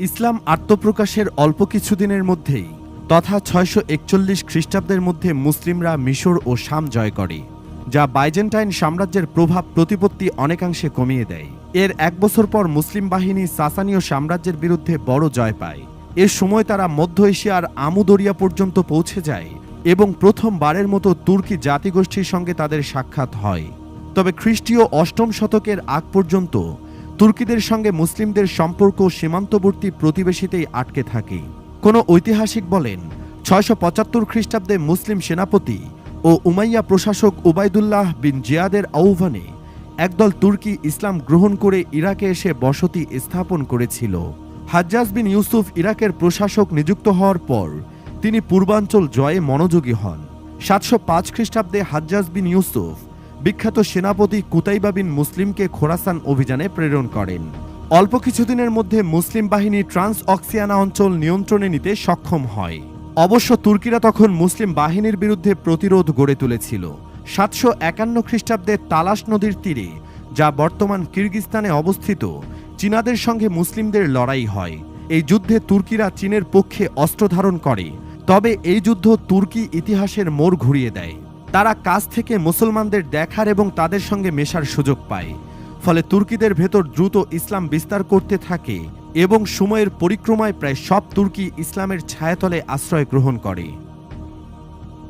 ইসলাম আত্মপ্রকাশের অল্প কিছুদিনের মধ্যেই তথা ছয়শো একচল্লিশ খ্রিস্টাব্দের মধ্যে মুসলিমরা মিশর ও শাম জয় করে, যা বাইজেন্টাইন সাম্রাজ্যের প্রভাব প্রতিপত্তি অনেকাংশে কমিয়ে দেয়। এর এক বছর পর মুসলিম বাহিনী সাসানীয় সাম্রাজ্যের বিরুদ্ধে বড় জয় পায়। এ সময় তারা মধ্য এশিয়ার আমুদরিয়া পর্যন্ত পৌঁছে যায় এবং প্রথমবারের মতো তুর্কি জাতিগোষ্ঠীর সঙ্গে তাদের সাক্ষাৎ হয়। তবে খ্রিস্টীয় অষ্টম শতকের আগ পর্যন্ত তুর্কিদের সঙ্গে মুসলিমদের সম্পর্ক সীমান্তবর্তী প্রতিবেশীতেই আটকে থাকে। কোনো ঐতিহাসিক বলেন, ছয়শো পঁচাত্তর খ্রিস্টাব্দে মুসলিম সেনাপতি ও উমাইয়া প্রশাসক উবাইদুল্লাহ বিন জিয়াদের আহ্বানে একদল তুর্কি ইসলাম গ্রহণ করে ইরাকে এসে বসতি স্থাপন করেছিল। হাজ্জাজ বিন ইউসুফ ইরাকের প্রশাসক নিযুক্ত হওয়ার পর তিনি পূর্বাঞ্চল জয়ে মনোযোগী হন। সাতশো পাঁচ খ্রিস্টাব্দে হাজ্জাজ বিন ইউসুফ বিখ্যাত সেনাপতি কুতাইবা বিন মুসলিমকে খোরাসান অভিযানে প্রেরণ করেন। অল্প কিছুদিনের মধ্যে মুসলিম বাহিনী ট্রান্স অক্সিয়ানা অঞ্চল নিয়ন্ত্রণে নিতে সক্ষম হয়। অবশ্য তুর্কিরা তখন মুসলিম বাহিনীর বিরুদ্ধে প্রতিরোধ গড়ে তুলেছিল। সাতশো একান্ন খ্রিস্টাব্দে তালাশ নদীর তীরে, যা বর্তমান কিরগিস্তানে অবস্থিত, চীনাদের সঙ্গে মুসলিমদের লড়াই হয়। এই যুদ্ধে তুর্কিরা চীনের পক্ষে অস্ত্র ধারণ করে, তবে এই যুদ্ধ তুর্কি ইতিহাসের মোড় ঘুরিয়ে দেয়। তারা কাছ থেকে মুসলমানদের দেখার এবং তাদের সঙ্গে মেশার সুযোগ পায়। ফলে তুর্কিদের ভেতর দ্রুত ইসলাম বিস্তার করতে থাকে এবং সময়ের পরিক্রমায় প্রায় সব তুর্কি ইসলামের ছায়াতলে আশ্রয় গ্রহণ করে।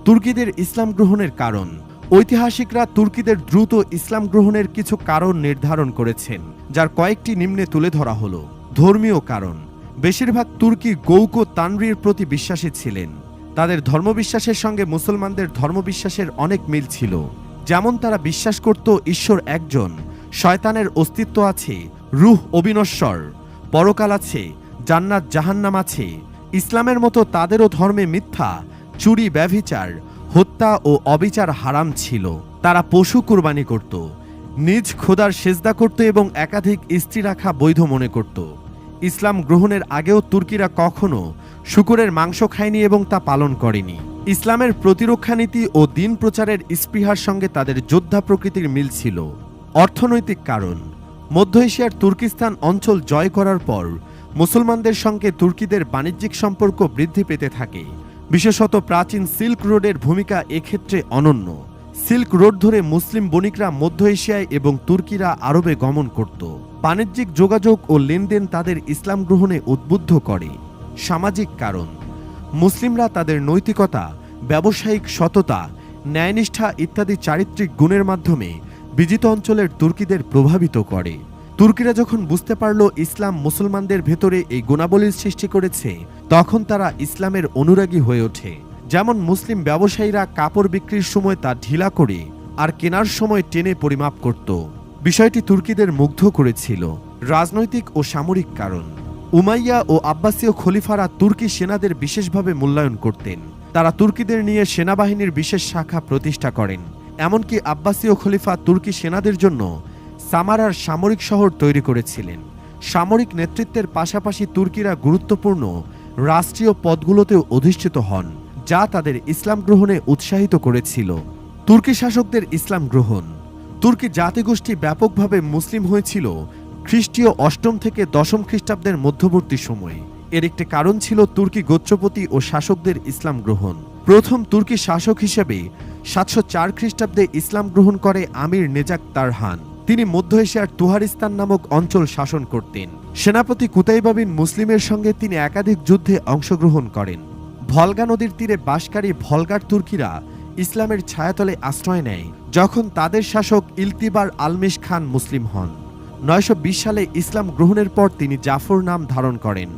তুর্কিদের ইসলাম গ্রহণের কারণ। ঐতিহাসিকরা তুর্কিদের দ্রুত ইসলাম গ্রহণের কিছু কারণ নির্ধারণ করেছেন, যার কয়েকটি নিম্নে তুলে ধরা হলো। ধর্মীয় কারণ। বেশিরভাগ তুর্কি গৌক তানরির প্রতি বিশ্বাসী ছিলেন। তাদের ধর্মবিশ্বাসের সঙ্গে মুসলমানদের ধর্মবিশ্বাসের অনেক মিল ছিল। যেমন তারা বিশ্বাস করত ঈশ্বর একজন, শয়তানের অস্তিত্ব আছে, রুহ অবিনশ্বর, পরকাল আছে, জান্নাত জাহান্নাম আছে, ইসলামের মতো তাদেরও ধর্মে মিথ্যা, চুরি, ব্যভিচার, হত্যা ও অবিচার হারাম ছিল। তারা পশু কুরবানি করত, নিজ খোদার সেজদা করত এবং একাধিক স্ত্রী রাখা বৈধ মনে করত। ইসলাম গ্রহণের আগেও তুর্কিরা কখনো শুকুরের মাংস খায়নি এবং তা পালন করেনি। ইসলামের প্রতিরক্ষা নীতি ও দিন প্রচারের স্পৃহার সঙ্গে তাদের যোদ্ধা প্রকৃতির মিল ছিল। অর্থনৈতিক কারণ। মধ্য এশিয়ার তুর্কিস্তান অঞ্চল জয় করার পর মুসলমানদের সঙ্গে তুর্কিদের বাণিজ্যিক সম্পর্ক বৃদ্ধি পেতে থাকে। বিশেষত প্রাচীন সিল্ক রোডের ভূমিকা এক্ষেত্রে অনন্য। সিল্ক রোড ধরে মুসলিম বণিকরা মধ্য এশিয়ায় এবং তুর্কিরা আরবে গমন করত। বাণিজ্যিক যোগাযোগ ও লেনদেন তাদের ইসলাম গ্রহণে উদ্বুদ্ধ করে। সামাজিক কারণ। মুসলিমরা তাদের নৈতিকতা, ব্যবসায়িক সততা, ন্যায়নিষ্ঠা ইত্যাদি চারিত্রিক গুণের মাধ্যমে বিজিত অঞ্চলের তুর্কিদের প্রভাবিত করে। তুর্কিরা যখন বুঝতে পারল ইসলাম মুসলমানদের ভেতরে এই গুণাবলীর সৃষ্টি করেছে, তখন তারা ইসলামের অনুরাগী হয়ে ওঠে। যেমন মুসলিম ব্যবসায়ীরা কাপড় বিক্রির সময় তা ঢিলা করে আর কেনার সময় টেনে পরিমাপ করত। বিষয়টি তুর্কিদের মুগ্ধ করেছিল। রাজনৈতিক ও সামরিক কারণ। উমাইয়া ও আব্বাসীয় খলিফারা তুর্কি সেনাদের বিশেষভাবে মূল্যায়ন করতেন। তারা তুর্কিদের নিয়ে সেনাবাহিনীর বিশেষ শাখা প্রতিষ্ঠা করেন। এমনকি আব্বাসীয় খলিফা তুর্কি সেনাদের জন্য সামারার সামরিক শহর তৈরি করেছিলেন। সামরিক নেতৃত্বের পাশাপাশি তুর্কিরা গুরুত্বপূর্ণ রাষ্ট্রীয় পদগুলোতেও অধিষ্ঠিত হন। যা তাদের ইসলাম গ্রহণে উৎসাহিত করেছিল। তুর্কি শাসকদের ইসলাম গ্রহণ। তুর্কি জাতিগোষ্ঠী ব্যাপকভাবে মুসলিম হয়েছিল খ্রিস্টীয় অষ্টম থেকে দশম খ্রিস্টাব্দের মধ্যবর্তী সময়ে। এর একটি কারণ ছিল তুর্কি গোত্রপতি ও শাসকদের ইসলাম গ্রহণ। প্রথম তুর্কি শাসক হিসেবে সাতশো চার খ্রিস্টাব্দে ইসলাম গ্রহণ করে আমির নেজাক তারহান। তিনি মধ্য এশিয়ার তুহারিস্তান নামক অঞ্চল শাসন করতেন। সেনাপতি কুতাইবাবিন মুসলিমের সঙ্গে তিনি একাধিক যুদ্ধে অংশগ্রহণ করেন। ভলগা নদীর তীরে বাসকারী ভলগার তুর্কিরা ইসলামের ছায়াতলে আশ্রয় নেয়, যখন তাদের শাসক ইলতিবার আলমিশ খান মুসলিম হন। নয়শো বিশ সালে ইসলাম গ্রহণের পর তিনি জাফর নাম ধারণ করেন।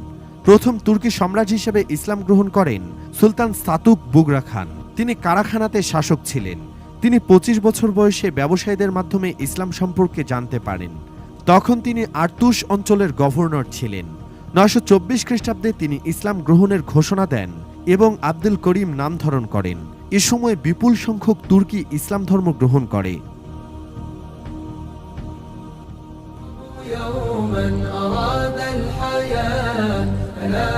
প্রথম তুর্কি সম্রাট হিসেবে ইসলাম গ্রহণ করেন সুলতান সাতুক বুগরা খান। তিনি কারাখানাতে শাসক ছিলেন। তিনি পঁচিশ বছর বয়সে ব্যবসায়ীদের মাধ্যমে ইসলাম সম্পর্কে জানতে পারেন। তখন তিনি আর্তুস অঞ্চলের গভর্নর ছিলেন। নয়শো চব্বিশ খ্রিস্টাব্দে তিনি ইসলাম গ্রহণের ঘোষণা দেন এবং আব্দুল করিম নাম ধারণ করেন এ সময় বিপুল সংখ্যক তুর্কি ইসলাম ধর্ম গ্রহণ করে يوما أراد الحياة فلا